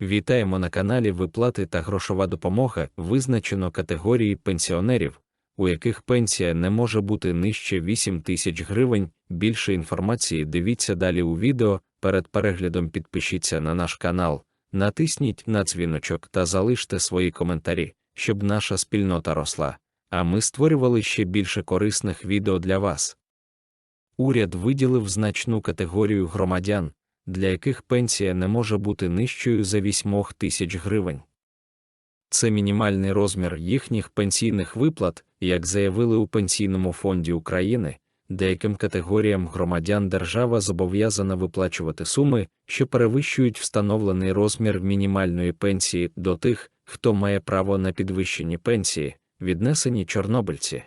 Вітаємо на каналі Виплати та грошова допомога визначено категорії пенсіонерів, у яких пенсія не може бути нижче 8 тисяч гривень. Більше інформації дивіться далі у відео. Перед переглядом підпишіться на наш канал, натисніть на дзвіночок та залиште свої коментарі, щоб наша спільнота росла, а ми створювали ще більше корисних відео для вас. Уряд виділив значну категорію громадян, для яких пенсія не може бути нижчою за 8 тисяч гривень. Це мінімальний розмір їхніх пенсійних виплат, як заявили у Пенсійному фонді України, деяким категоріям громадян держава зобов'язана виплачувати суми, що перевищують встановлений розмір мінімальної пенсії до тих, хто має право на підвищені пенсії, віднесені чорнобильці.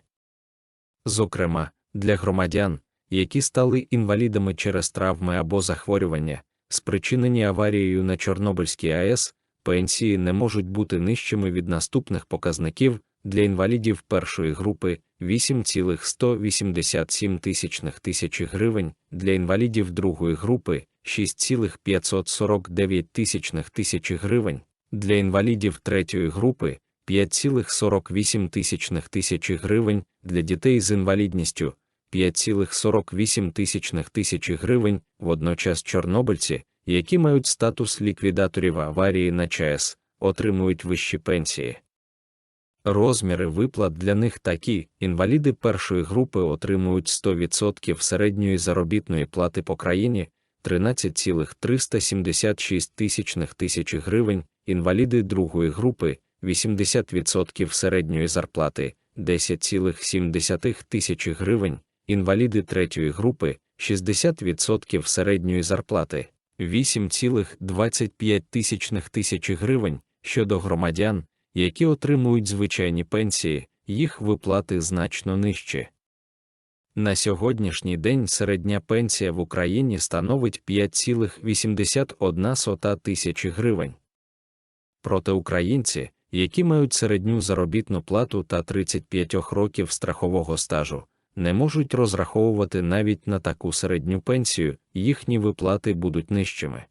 Зокрема, для громадян, які стали інвалідами через травми або захворювання, спричинені аварією на Чорнобильській АЕС, пенсії не можуть бути нижчими від наступних показників для інвалідів першої групи 8,187 тисячних тисячі гривень, для інвалідів другої групи 6,549 тисячних тисячі гривень, для інвалідів третьої групи 5,48 тисячних тисячі гривень, для дітей з інвалідністю 5,48 тисячних тисячі гривень, водночас чорнобильці, які мають статус ліквідаторів аварії на ЧАЕС, отримують вищі пенсії. Розміри виплат для них такі: інваліди першої групи отримують 100% середньої заробітної плати по країні 13,376 тисячних тисячі гривень, інваліди другої групи 80% середньої зарплати 10,7 тисячі гривень, інваліди третьої групи 60% середньої зарплати 8,25 тисячних тисячі гривень щодо громадян, які отримують звичайні пенсії, їх виплати значно нижчі. На сьогоднішній день середня пенсія в Україні становить 5,81 тисячі гривень. Проте українці, які мають середню заробітну плату та 35 років страхового стажу, не можуть розраховувати навіть на таку середню пенсію, їхні виплати будуть нижчими.